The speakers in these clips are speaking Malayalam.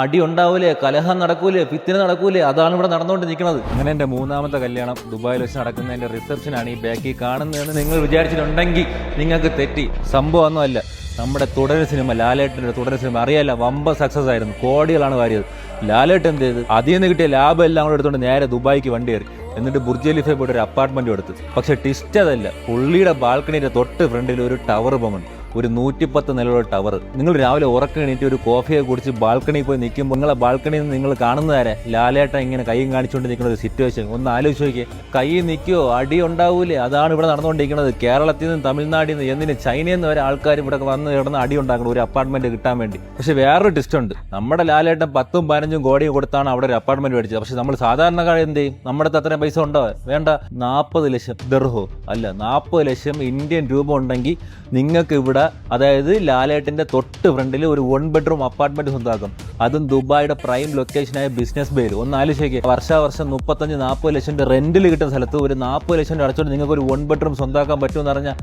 അടി ഉണ്ടാവൂലേ കലഹം നടക്കൂലേ പിത്തിന് നടക്കൂലേ അതാണ് ഇവിടെ നടന്നുകൊണ്ട് നിൽക്കുന്നത്. അങ്ങനെ എന്റെ മൂന്നാമത്തെ കല്യാണം ദുബായിൽ വെച്ച് നടക്കുന്നതിന്റെ റിസപ്ഷനാണ് ഈ ബാക്കി കാണുന്നതെന്ന് നിങ്ങൾ വിചാരിച്ചിട്ടുണ്ടെങ്കിൽ നിങ്ങൾക്ക് തെറ്റി. സംഭവം ഒന്നുമല്ല നമ്മുടെ തുടർ സിനിമ ലാലേട്ടന്റെ തുടർ സിനിമ അറിയാല്ല വമ്പ സക്സസ് ആയിരുന്നു. കോടികളാണ് വാരിയത്. ലാലേട്ടൻ എന്ത് ചെയ്ത്? അതിൽ നിന്ന് കിട്ടിയ ലാഭം എല്ലാം കൂടെ എടുത്തുകൊണ്ട് നേരെ ദുബായിക്ക് വണ്ടി കയറി. എന്നിട്ട് ബുർജ് ഖലീഫയിൽ പോയിട്ട് ഒരു അപ്പാർട്ട്മെന്റ് എടുത്തു. പക്ഷെ ടിസ്റ്റ് അതല്ല. പുള്ളിയുടെ ബാൽക്കണിയുടെ തൊട്ട് ഫ്രണ്ടിൽ ഒരു ടവർ പോകുന്നുണ്ട് ഒരു നൂറ്റിപ്പത്ത് നിലയുള്ള ടവർ. നിങ്ങൾ രാവിലെ ഉറക്കം എണീറ്റ് ഒരു കോഫിയൊക്കെ കുടിച്ച് ബാൽക്കണിയിൽ പോയി നിൽക്കുമ്പോൾ നിങ്ങളെ ബാൽക്കണിയിൽ നിന്ന് നിങ്ങൾ കാണുന്നതാരെ? ലാലേട്ട ഇങ്ങനെ കൈയും കാണിച്ചുകൊണ്ട് നിൽക്കുന്ന ഒരു സിറ്റുവേഷൻ ഒന്ന് ആലോചിച്ച് നോക്കിയേ. കൈ നിൽക്കുമോ അടി ഉണ്ടാവൂലേ? അതാണ് ഇവിടെ നടന്നുകൊണ്ടിരിക്കുന്നത്. കേരളത്തിൽ നിന്ന് തമിഴ്നാട്ടിൽ നിന്ന് എന്തിന് ചൈനയിൽ നിന്ന് വരെ ആൾക്കാർ ഇവിടെ വന്ന് കിടന്ന് അടി ഉണ്ടാക്കണം ഒരു അപ്പാർട്ട്മെന്റ് കിട്ടാൻ വേണ്ടി. പക്ഷെ വേറൊരു ടിസ്റ്റ് ഉണ്ട്. നമ്മുടെ ലാലേട്ടൻ പത്തും പതിനഞ്ചും കോടിയും കൊടുത്താണ് അവിടെ ഒരു അപ്പാർട്ട്മെന്റ് മേടിച്ചത്. പക്ഷെ നമ്മൾ സാധാരണക്കാർ എന്ത് ചെയ്യും? നമ്മുടെ അത്രയും പൈസ ഉണ്ടോ? വേണ്ട. നാൽപ്പത് ലക്ഷം. ദർഹോ. അല്ല നാൽപ്പത് ലക്ഷം ഇന്ത്യൻ രൂപ ഉണ്ടെങ്കിൽ നിങ്ങൾക്ക് ഇവിടെ അതായത് ലാലേട്ടിന്റെ തൊട്ട് ഫ്രണ്ടിൽ ഒരു വൺ ബെഡ്റൂം അപ്പാർട്ട്മെന്റ് സ്വന്തമാക്കും. അതും ദുബായിയുടെ പ്രൈം ലൊക്കേഷനായ ബിസിനസ് ബേയിൽ ഒന്ന് ആലോചിക്കുക വർഷാവർഷം മുപ്പത്തഞ്ച് നാൽപ്പത് ലക്ഷം രൂപ റെന്റിൽ കിട്ടുന്ന സ്ഥലത്ത് ഒരു നാൽപ്പത് ലക്ഷം അടച്ചുകൊണ്ട് നിങ്ങൾക്ക് ഒരു വൺ ബെഡ്റൂം സ്വന്തമാക്കാൻ പറ്റുമെന്ന് പറഞ്ഞാൽ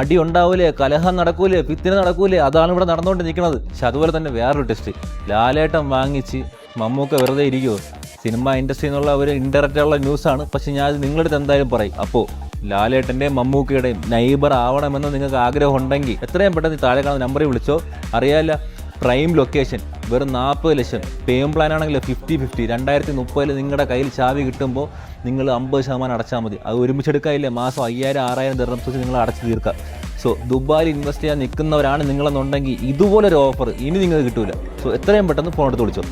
അടി ഉണ്ടാവൂലേ കലഹം നടക്കൂലേ പിത്തിന് നടക്കൂലേ അതാണ് ഇവിടെ നടന്നുകൊണ്ട് നിൽക്കുന്നത് പക്ഷെ അതുപോലെ തന്നെ വേറൊരു ടെസ്റ്റ് ലാലേട്ടൻ വാങ്ങിച്ച് മമ്മൂക്ക വെറുതെ ഇരിക്കുമോ സിനിമ ഇൻഡസ്ട്രി എന്നുള്ള ഒരു ഇൻഡയറക്റ്റ് ഉള്ള ന്യൂസാണ് പക്ഷെ ഞാൻ നിങ്ങളുടെ എന്തായാലും പറയും. അപ്പോൾ ലാലേട്ടന്റെയും മമ്മൂക്കിയുടെയും നൈബർ ആവണമെന്ന് നിങ്ങൾക്ക് ആഗ്രഹം ഉണ്ടെങ്കിൽ എത്രയും പെട്ടെന്ന് താഴെ കാണുന്ന നമ്പറിൽ വിളിച്ചോ. അറിയാമല്ല പ്രൈം ലൊക്കേഷൻ വെറും നാൽപ്പത് ലക്ഷം. പേയും പ്ലാൻ ആണെങ്കിൽ ഫിഫ്റ്റി ഫിഫ്റ്റി രണ്ടായിരത്തി മുപ്പതിൽ നിങ്ങളുടെ കയ്യിൽ ചാവി കിട്ടുമ്പോൾ നിങ്ങൾ അമ്പത് ശതമാനം അടച്ചാൽ മതി. അത് ഒരുമിച്ചെടുക്കാനില്ല മാസം അയ്യായിരം ആറായിരം ദിർഹംസ് നിങ്ങൾ അടച്ചു തീർക്കാം സോ ദുബായിൽ ഇൻവെസ്റ്റ് ചെയ്യാൻ നിൽക്കുന്നവരാണ് നിങ്ങളെന്നുണ്ടെങ്കിൽ ഇതുപോലൊരു ഓഫർ ഇനി നിങ്ങൾക്ക് കിട്ടില്ല സോ എത്രയും പെട്ടെന്ന് ഫോൺ എടുത്ത് വിളിച്ചോ.